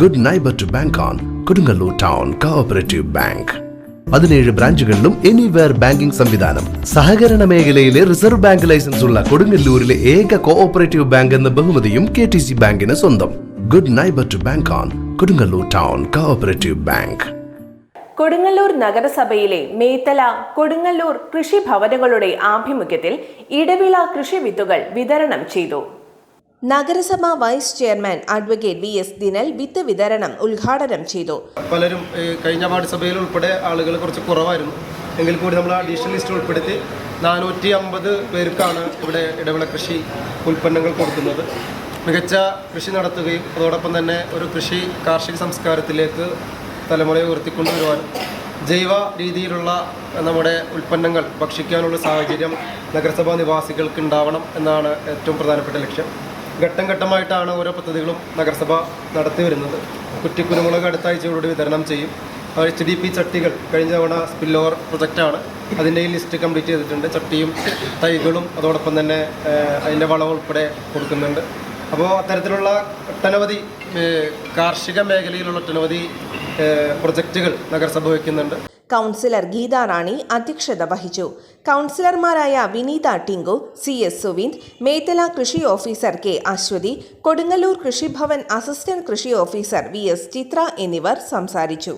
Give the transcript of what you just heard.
Good neighbour to bank on Kodungallur town cooperative bank പതിനേഴ് ബ്രാഞ്ചുകളിലും anywhere banking സംവിധാനം. സഹകരണ മേഖലയിലെ റിസർവ് ബാങ്ക് ലൈസൻസ് ഉള്ള കൊടുങ്ങല്ലൂരിലെ ഏക കോഓപ്പറേറ്റീവ് ബാങ്ക് എന്ന ബഹുമതിയും കെ ടി സി ബാങ്കിന് സ്വന്തം. Good neighbour to bank on Kodungallur town cooperative bank Kodungallur നഗരസഭയിലെ മേത്തല കൊടുങ്ങല്ലൂർ കൃഷിഭവനുകളുടെ ആഭിമുഖ്യത്തിൽ ഇടവിള കൃഷി വിത്തുകൾ വിതരണം ചെയ്തു. നഗരസഭ vice chairman advocate V S Dinal വിത്ത് വിതരണം ഉദ്ഘാടനം ചെയ്തു. പലരും കഴിഞ്ഞ വാർഡ് സഭയിൽ ഉൾപ്പെടെ ആളുകൾ കുറച്ച് കുറവായിരുന്നു. എങ്കിൽ കൂടി നമ്മൾ അഡീഷണൽ ലിസ്റ്റ് ഉൾപ്പെടുത്തി നാനൂറ്റി അമ്പത് പേർക്കാണ് ഇവിടെ ഇടവിള കൃഷി ഉൽപ്പന്നങ്ങൾ കൊടുക്കുന്നത്. മികച്ച കൃഷി നടത്തുകയും അതോടൊപ്പം തന്നെ ഒരു കൃഷി കാർഷിക സംസ്കാരത്തിലേക്ക് തലമുറയെ ഉയർത്തിക്കൊണ്ടുവരുവാനും ജൈവ രീതിയിലുള്ള നമ്മുടെ ഉൽപ്പന്നങ്ങൾ ഭക്ഷിക്കാനുള്ള സാഹചര്യം നഗരസഭാ നിവാസികൾക്ക് ഉണ്ടാവണം എന്നാണ് ഏറ്റവും പ്രധാനപ്പെട്ട ലക്ഷ്യം. ഘട്ടം ഘട്ടമായിട്ടാണ് ഓരോ പദ്ധതികളും നഗരസഭ നടത്തി വരുന്നത്. കുറ്റിക്കുരുമുളക് അടുത്ത ആഴ്ചയോടുകൂടി വിതരണം ചെയ്യും. എച്ച് ഡി പി ചട്ടികൾ കഴിഞ്ഞ തവണ സ്പിൽ ഓവർ പ്രൊജക്റ്റാണ് അതിന്റെ ഈ ലിസ്റ്റ് കംപ്ലീറ്റ് ചെയ്തിട്ടുണ്ട്. ചട്ടിയും തൈകളും അതോടൊപ്പം തന്നെ അതിന്റെ വളം ഉൾപ്പെടെ കൊടുക്കുന്നുണ്ട്. അപ്പോൾ അത്തരത്തിലുള്ള ഒട്ടനവധി കാർഷിക മേഖലയിലുള്ള ഒട്ടനവധി പ്രൊജക്റ്റുകൾ നഗരസഭ വയ്ക്കുന്നുണ്ട്. കൗൺസിലർ ഗീത റാണി അധ്യക്ഷത വഹിച്ചു. കൗൺസിലർമാരായ വിനീത ടിങ്കു സി എസ് സുവിന്ദ് മേത്തല കൃഷി officer K Aswathy Kodungallur Krishibhavan assistant കൃഷി ഓഫീസർ വി എസ് ചിത്ര എന്നിവർ സംസാരിച്ചു.